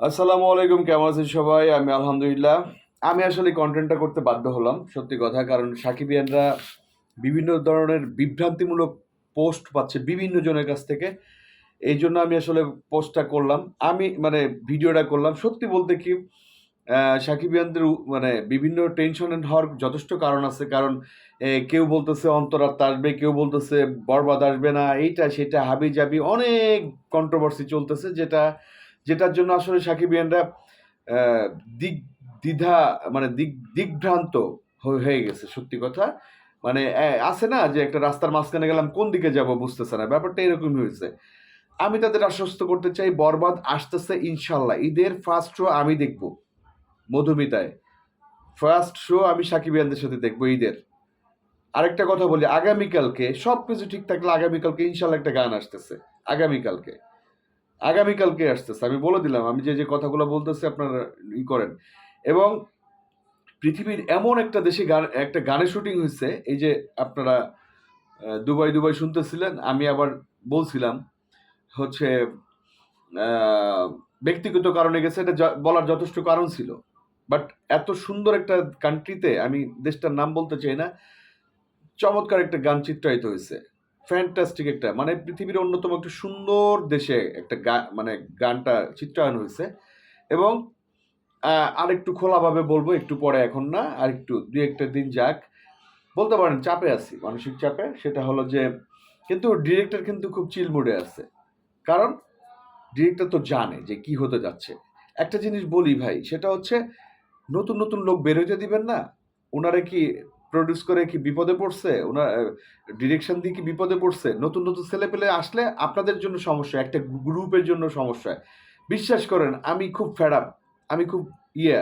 আসসালামু আলাইকুম, কেমন আছেন সবাই? আমি আলহামদুলিল্লাহ। আমি আসলে কন্টেন্টটা করতে বাধ্য হলাম, সত্যি কথা, কারণ সাকিবিয়ানরা বিভিন্ন ধরনের বিভ্রান্তিমূলক পোস্ট পাচ্ছে বিভিন্ন জনের কাছ থেকে। এই জন্য আমি আসলে পোস্টটা করলাম। আমি মানে ভিডিওটা করলাম। সত্যি বলতে কি সাকিবিয়ানদের মানে বিভিন্ন টেনশন হওয়ার যথেষ্ট কারণ আছে। কারণ কেউ বলতেছে অন্তরাত্মা আসবে, কেউ বলতেছে বরবাদ আসবে না, এইটা, সেটা হাবি জাবি অনেক কন্ট্রোভার্সি চলতেছে, যেটা যেটার জন্য আসলে সাকিবিয়ানরা আহ, দিক দ্বিধা মানে দিক দিকভ্রান্ত হয়ে গেছে সত্যি কথা। মানে আছে না যে একটা রাস্তার মাঝখানে গেলাম কোন দিকে যাব বুঝতেছে না ব্যাপারটা এরকমই হয়েছে। আমি তাদের আশ্বস্ত করতে চাই বরবাদ আসতেছে ইনশাল্লাহ ঈদের ফার্স্ট শো আমি দেখব মধুমিতায়। ফার্স্ট শো আমি সাকিব সাকিবিয়ানদের সাথে দেখব ঈদের। আরেকটা কথা বলি আগামীকালকে সব কিছু ঠিক থাকলে আগামীকালকে ইনশাল্লাহ একটা গান আসতেছে আগামীকালকে। আগামীকালকে আসতেছে। আমি বলে দিলাম, আমি যে যে কথাগুলো বলতেছি আপনারা ই করেন। এবং পৃথিবীর এমন একটা দেশে গান, একটা গানের শুটিং হয়েছে, এই যে আপনারা দুবাই দুবাই শুনতেছিলেন, আমি আবার বলছিলাম, হচ্ছে ব্যক্তিগত কারণে গেছে, এটা বলার যথেষ্ট কারণ ছিল। বাট এত সুন্দর একটা কান্ট্রিতে আমি দেশটার নাম বলতে চাই না, চমৎকার একটা গান চিত্রায়িত হয়েছে। ফ্যান্টাস্টিক একটা মানে পৃথিবীর অন্যতম একটা সুন্দর দেশে একটা গা মানে গানটা চিত্রায়ন হয়েছে। এবং আহ, আরেকটু খোলাভাবে বলব একটু পরে এখন না আর একটু দুই একটা দিন যাক। বলতে পারেন চাপে আছি মানসিক চাপে সেটা হলো যে কিন্তু ডিরেক্টর কিন্তু খুব চিল মুডে আছে। কারণ ডিরেক্টর তো জানে যে কি হতে যাচ্ছে। একটা জিনিস বলি ভাই সেটা হচ্ছে নতুন নতুন লোক বেরোতে দিবেন না ওনারা কি প্রডিউস করে কি বিপদে পড়ছে? ওনার ডিরেকশন দিয়ে কি বিপদে পড়ছে? নতুন নতুন ছেলে পেলে আসলে আপনাদের জন্য সমস্যা, একটা গ্রুপের জন্য সমস্যা। বিশ্বাস করেন, আমি খুব ফেডাপ আমি খুব ইয়ে।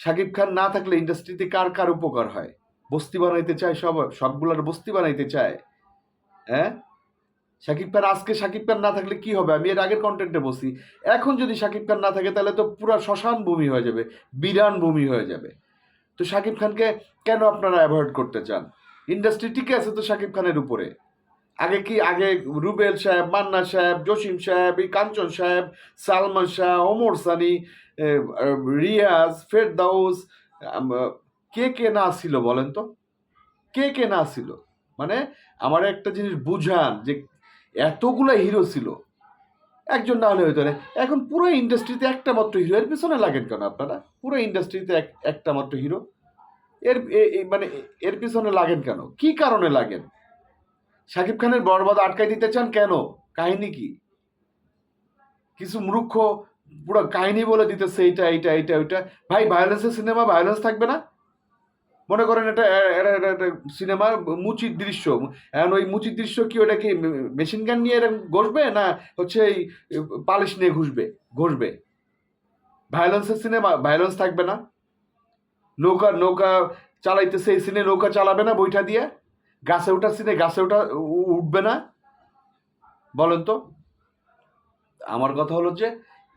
শাকিব খান না থাকলে ইন্ডাস্ট্রিতে কার কার উপকার হয়? বস্তি বানাইতে চায় সব, সবগুলার বস্তি বানাইতে চায়। হ্যাঁ? শাকিব খান, আজকে শাকিব খান না থাকলে কি হবে? আমি এর আগের কন্টেন্টে বসি এখন যদি শাকিব খান না থাকে তাহলে তো পুরো শ্মশান ভূমি হয়ে যাবে, বিরান ভূমি হয়ে যাবে। তো শাকিব খানকে কেন আপনারা অ্যাভয়েড করতে চান? ইন্ডাস্ট্রি টিকে আছে তো শাকিব খানের উপরে। আগে কি, আগে রুবেল সাহেব, মান্না সাহেব, জসিম সাহেব, এই কাঞ্চন সাহেব, সালমান শাহ, ওমর সানি রিয়াজ, ফেরদাউস কে কে না ছিল বলেন তো? কে কে না ছিল? মানে আমার একটা জিনিস বুঝান যে এতগুলো হিরো ছিল একজন না হলে হইতো এখন পুরো ইন্ডাস্ট্রিতে একটা মাত্র হিরো এর পিছনে লাগেন কেন আপনারা? পুরো ইন্ডাস্ট্রিতে এক, একটা মাত্র হিরো এর মানে এর পিছনে লাগেন কেন? কি কারণে লাগেন? শাকিব খানের বরবাদ আটকাই দিতে চান কেন? কাহিনী কি? কিছু মূর্খ পুরো কাহিনী বলে দিতেছে এইটা এইটা এইটা, ওইটা। ভাই ভায়োলেন্সের সিনেমা ভায়োলেন্স থাকবে না? মনে করেন এটা একটা সিনেমা মুচির দৃশ্য। এখন ওই মুচির দৃশ্য কি ওটা কি মেশিন গান নিয়ে এরকম ঘষবে না হচ্ছে এই পালিশ নিয়ে ঘুষবে, ঘষবে? ভায়োলেন্সের সিনেমা ভায়োলেন্স থাকবে না। নৌকা নৌকা চালাইতেছে এই সিনে, নৌকা চালাবে না বইটা দিয়ে। গাছে ওঠার সিনে, গাছে ওঠা উঠবে না। বলেন তো। আমার কথা হলো যে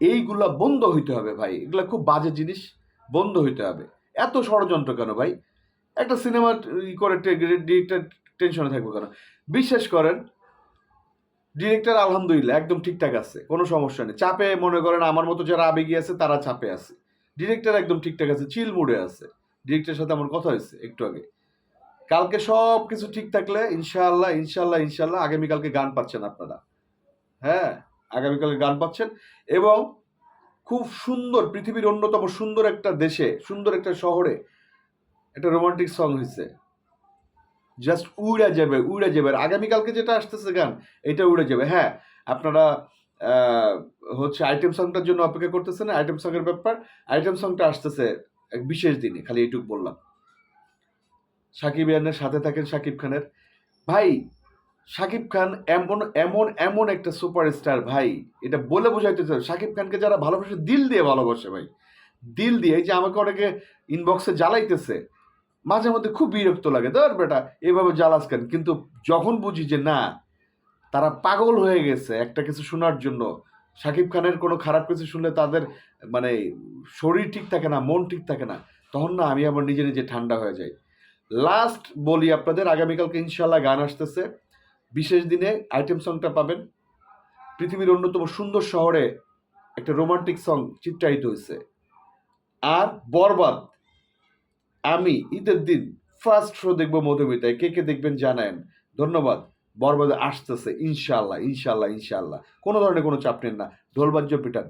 এইগুলা বন্ধ হইতে হবে ভাই। এগুলা খুব বাজে জিনিস, বন্ধ হইতে হবে। এত ষড়যন্ত্র কেন ভাই? একটা সিনেমা ই করে ডিরেক্টর টেনশনে থাকবে কেন? বিশ্বাস করেন, ডিরেক্টর আলহামদুলিল্লাহ একদম ঠিকঠাক আছে, কোনো সমস্যা নেই। চাপে মনে করেন আমার মতো যারা আবেগী আছে, তারা চাপে আছে। ডিরেক্টর একদম ঠিকঠাক আছে চিল মুডে আছে। ডিরেক্টরের সাথে আমার কথা হয়েছে একটু আগে। কালকে সব কিছু ঠিক থাকলে ইনশাআল্লাহ ইনশাআল্লাহ ইনশাআল্লাহ আগামীকালকে গান পাচ্ছেন আপনারা। হ্যাঁ আগামীকালকে গান পাচ্ছেন এবং খুব সুন্দর, পৃথিবীর অন্যতম সুন্দর একটা দেশে, সুন্দর একটা শহরে একটা রোমান্টিক সং হয়েছে জাস্ট উড়ে যাবে উড়ে যাবে। আগামীকালকে যেটা আসতেছে গান, এটা উড়ে যাবে। হ্যাঁ আপনারা হচ্ছে আইটেম সংটার জন্য অপেক্ষা করতেছেন আইটেম সং এর ব্যাপার। আইটেম সংটা আসতেছে এক বিশেষ দিনে, খালি এইটুক বললাম। সাকিব ইয়ানের সাথে থাকেন সাকিব খানের। ভাই, সাকিব খান এমন এমন এমন একটা সুপারস্টার ভাই। এটা বলে বোঝাইতে সাকিব খানকে যারা ভালোবাসে, দিল দিয়ে ভালোবাসে, ভাই। দিল দিয়ে, এই যে আমাকে অনেকে ইনবক্সে জ্বালাইতেছে মাঝে মধ্যে খুব বিরক্ত লাগে, ধর বেটা, এভাবে জ্বালাস কেন? কিন্তু যখন বুঝি যে না, তারা পাগল হয়ে গেছে একটা কিছু শোনার জন্য, সাকিব খানের কোনো খারাপ কিছু শুনলে তাদের মানে শরীর ঠিক থাকে না, মন ঠিক থাকে না, তখন না আমি আমার নিজে নিজে ঠান্ডা হয়ে যাই। লাস্ট বলি আপনাদের, আগামীকালকে ইনশাল্লাহ গান আসতেছে। বিশেষ দিনে আইটেম সংটা পাবেন। পৃথিবীর অন্যতম সুন্দর শহরে একটা রোমান্টিক সং চিত্রায়িত হয়েছে। আর বরবাদ আমি ঈদের দিন ফার্স্ট শো দেখব মধুমিতায়। কে কে দেখবেন জানেন? ধন্যবাদ। বরবাদে আসতেছে ইনশাল্লাহ ইনশাল্লাহ ইনশাল্লাহ কোনো ধরনের কোনো চাপ নেন না। ঢোল বাজ্য পিটান।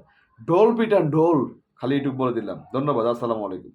ঢোল পিটান, ঢোল। খালি এটুকু বলে দিলাম। ধন্যবাদ, আসসালামু আলাইকুম।